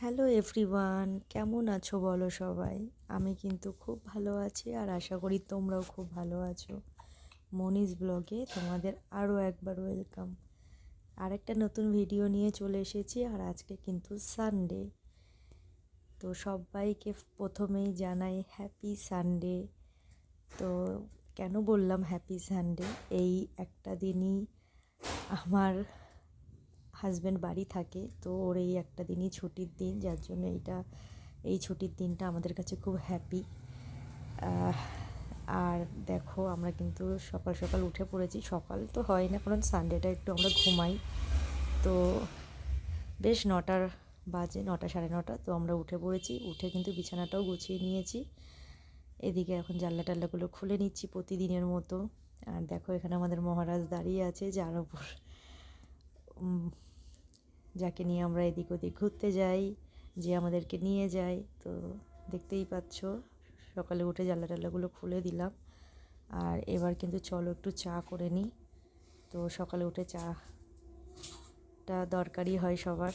Hello everyone কেমন আছো বলো সবাই? আমি কিন্তু খুব ভালো আছি আর আশা করি তোমরাও খুব ভালো আছো। মনিজ ব্লগে তোমাদের আরও একবার ওয়েলকাম আরেকটা নতুন ভিডিও নিয়ে চলে এসেছি আর আজকে কিন্তু সানডে তো সবাইকে প্রথমেই জানাই হ্যাপি সানডে তো কেন বললাম হ্যাপি সানডে এই একটা দিনই আমার হাজব্যান্ড বাড়ি থাকে, তো ওর এই একটা দিনই ছুটির দিন, যার জন্য এইটা, এই ছুটির দিনটা আমাদের কাছে খুব হ্যাপি আর দেখো, আমরা কিন্তু সকাল সকাল উঠে পড়েছি। সকাল তো হয় না, কারণ সানডেটা একটু আমরা ঘুমাই। তো বেশ নটার বাজে, নটা সাড়ে নটা, তো আমরা উঠে পড়েছি। উঠে কিন্তু বিছানাটাও গুছিয়ে নিয়েছি। এদিকে এখন জানলা টাল্লাগুলো খুলে নিচ্ছি প্রতিদিনের মতো। আর দেখো, এখানে আমাদের মহারাজ দাঁড়িয়ে আছে, যার ওপর যাকে নিয়ে আমরা এদিক ওদিক ঘুরতে যাই, যে আমাদেরকে নিয়ে যায়, তো দেখতেই পাচ্ছ, সকালে উঠে জানলা টাল্লাগুলো খুলে দিলাম। আর এবার কিন্তু চলো একটু চা করে নিই। তো সকালে উঠে চাটা দরকারি হয় সবার,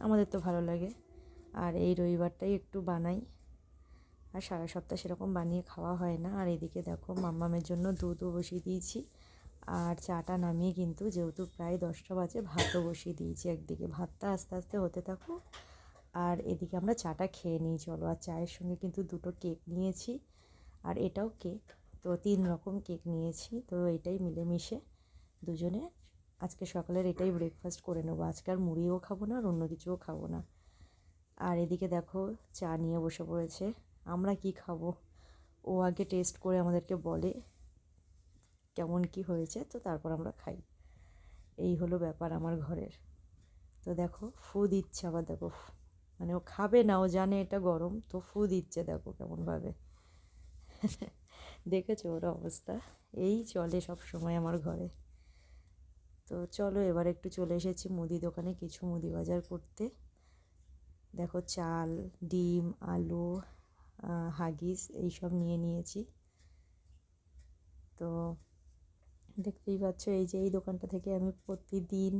আমাদের তো ভালো লাগে। আর এই রবিবারটাই একটু বানাই। আর সারা সপ্তাহ সেরকম বানিয়ে খাওয়া হয় না। আর এদিকে দেখো মাম্মামের জন্য দুধও বসিয়ে দিয়েছি। আর চাটা নামিয়ে কিন্তু যেহেতু প্রায় দশটা বাজে, ভাতও বসিয়ে দিয়েছি একদিকে। ভাতটা আস্তে আস্তে হতে থাকুক। আর এদিকে আমরা চাটা খেয়ে নিই, চলো। আর চায়ের সঙ্গে কিন্তু দুটো কেক নিয়েছি। আর এটাও কেক। তো তিন রকম কেক নিয়েছি। তো এটাই মিলেমিশে দুজনে আজকে সকালের এটাই ব্রেকফাস্ট করে নেব। আজকে আর মুড়িও খাব না আর অন্য কিছুও খাব না। আর এদিকে দেখো, চা নিয়ে বসে পড়েছে। আমরা কি খাব? ও আগে টেস্ট করে আমাদেরকে বলে। কেমন কি হয়েছে, তো তারপর আমরা খাই। এই হলো ব্যাপার আমার ঘরের। তো দেখো, ফু দিচ্ছে আবার, দেখো মানে ও খাবে না, ও জানে এটা গরম, তো ফু দিচ্ছে, দেখো কেমনভাবে। দেখেছ ওর অবস্থা? এই চলে সব সময় আমার ঘরে। তো চলো এবার একটু চলে এসেছি মুদি দোকানে কিছু মুদি বাজার করতে। দেখো চাল, ডিম, আলু হাগিস, এইসব নিয়ে নিয়েছি। তো দেখতেই পাচ্ছ, এই যে এই দোকানটা থেকে আমি প্রতিদিন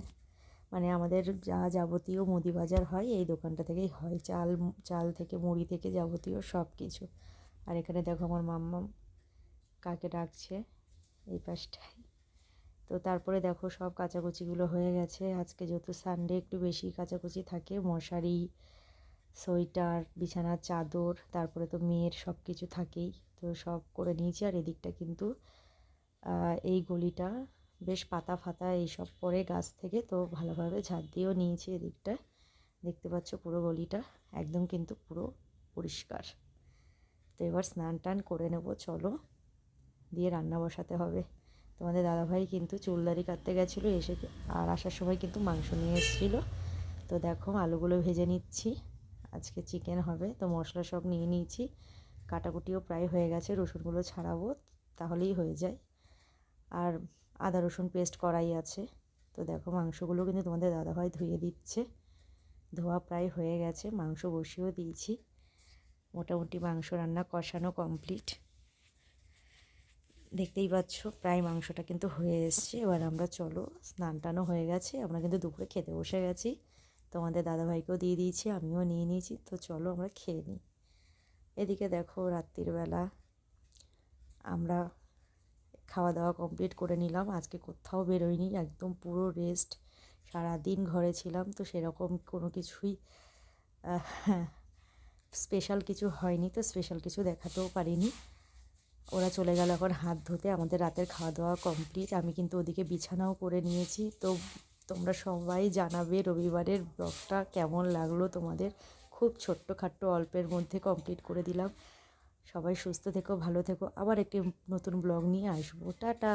মানে আমাদের যা যাবতীয় মুদি বাজার হয়, এই দোকানটা থেকেই হয়। চাল চাল থেকে মুড়ি থেকে যাবতীয় সব কিছু আর এখানে দেখো আমার মাম্মা কাকে ডাকছে, এই পাশটায়। তো তারপরে দেখো সব কাচাকুচিগুলো হয়ে গেছে। আজকে যেহেতু সানডে একটু বেশি কাচাকুচি থাকে, মশারি, সোয়েটার, বিছানার চাদর, তারপরে তো মেয়ের সব কিছু থাকেই। তো সব করে নিয়েছি আর এদিকটা কিন্তু এই গলিটা বেশ পাতা ফাতা এইসব পরে গাছ থেকে, তো ভালোভাবে ঝাড় দিয়েও নিয়েছি এদিকটা। দেখতে পাচ্ছ পুরো গলিটা, একদম কিন্তু পুরো পরিষ্কার। তো এবার স্নান টান করে নেব, চলো। দিয়ে রান্না বসাতে হবে। তোমাদের দাদাভাই কিন্তু চুলদারি কাটতে গেছিল, এসে আর আসার সময় কিন্তু মাংস নিয়ে এসেছিল। তো দেখো আলুগুলো ভেজে নিচ্ছি। আজকে চিকেন হবে, তো মশলা সব নিয়ে নিয়েছি। কাটাকুটিও প্রায় হয়ে গেছে, রসুনগুলো ছাড়াবো, তাহলেই হয়ে যায়। আর আদা রসুন পেস্ট করাই আছে। তো দেখো মাংসগুলো কিন্তু তোমাদের দাদাভাই ধুয়ে দিচ্ছে। ধোয়া প্রায় হয়ে গেছে, মাংস বসিয়েও দিয়েছি। মোটামুটি মাংস রান্না কষানো কমপ্লিট দেখতেই পাচ্ছ, প্রায় মাংসটা কিন্তু হয়ে এসছে। এবার আমরা চলো, স্নান টানও হয়ে গেছে। আমরা কিন্তু দুপুরে খেতে বসে গেছি। তোমাদের দাদাভাইকেও দিয়ে দিয়েছি, আমিও নিয়ে নিয়েছি। তো চলো আমরা খেয়ে নিই। এদিকে দেখো রাত্রিবেলা আমরা খাওয়া দাওয়া কমপ্লিট করে নিলাম। আজকে কোথাও বেরোয়নি একদম পুরো রেস্ট সারাদিন ঘরে ছিলাম, তো সেরকম কোনো কিছুই স্পেশাল কিছু হয়নি, তো স্পেশাল কিছু দেখাতেও পারিনি। ওরা চলে গেল এখন হাত ধুতে, আমাদের রাতের খাওয়া দাওয়া কমপ্লিট আমি কিন্তু ওদিকে বিছানাও করে নিয়েছি। তো তোমরা সবাই জানাবে রবিবারের ব্লগটা কেমন লাগল তোমাদের। খুব ছোট্ট খাট্ট অল্পের মধ্যে কমপ্লিট করে দিলাম। সবাই সুস্থ থেকো ভালো থেকো। আবার একটি নতুন ব্লগ নিয়ে আসব। টাটা!